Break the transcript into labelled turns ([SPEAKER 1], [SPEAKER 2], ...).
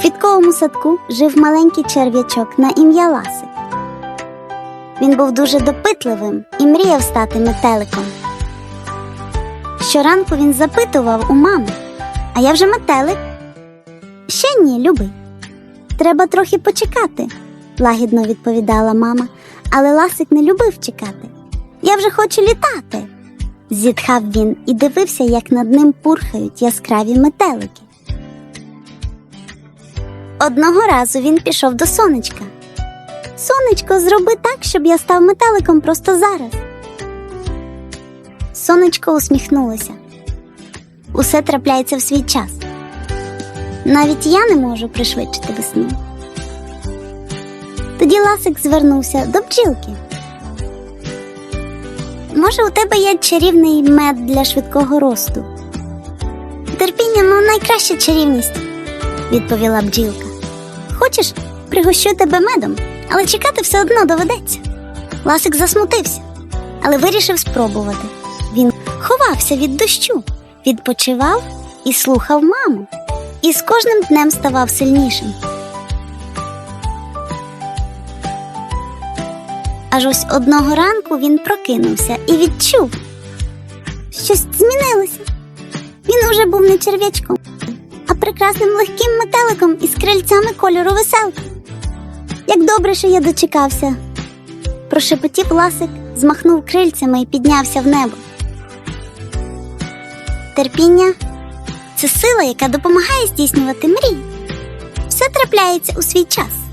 [SPEAKER 1] квітковому садку жив маленький черв'ячок на ім'я Ласик. Він був дуже допитливим і мріяв стати метеликом. Щоранку він запитував у мами, а я вже метелик? Ще ні, любий. Треба трохи почекати, лагідно відповідала мама, але Ласик не любив чекати. Я вже хочу літати. Зітхав він і дивився, як над ним пурхають яскраві метелики. Одного разу він пішов до сонечка. Сонечко, зроби так, щоб я став метеликом просто зараз. Сонечко усміхнулося. Усе трапляється в свій час. Навіть я не можу пришвидшити весну. Тоді Ласик звернувся до бджілки. Може, у тебе є чарівний мед для швидкого росту? Терпіння ну найкраща чарівність, відповіла бджілка. Хочеш, пригощу тебе медом, але чекати все одно доведеться. Ласик засмутився, але вирішив спробувати. Він ховався від дощу, відпочивав і слухав маму, і з кожним днем ставав сильнішим. Аж ось одного ранку він прокинувся і відчув, щось змінилося. Він уже був не черв'ячком, прекрасним легким метеликом із крильцями кольору весел. Як добре, що я дочекався. Прошепотів ласик, змахнув крильцями і піднявся в небо. Терпіння це сила, яка допомагає здійснювати мрії. Все трапляється у свій час.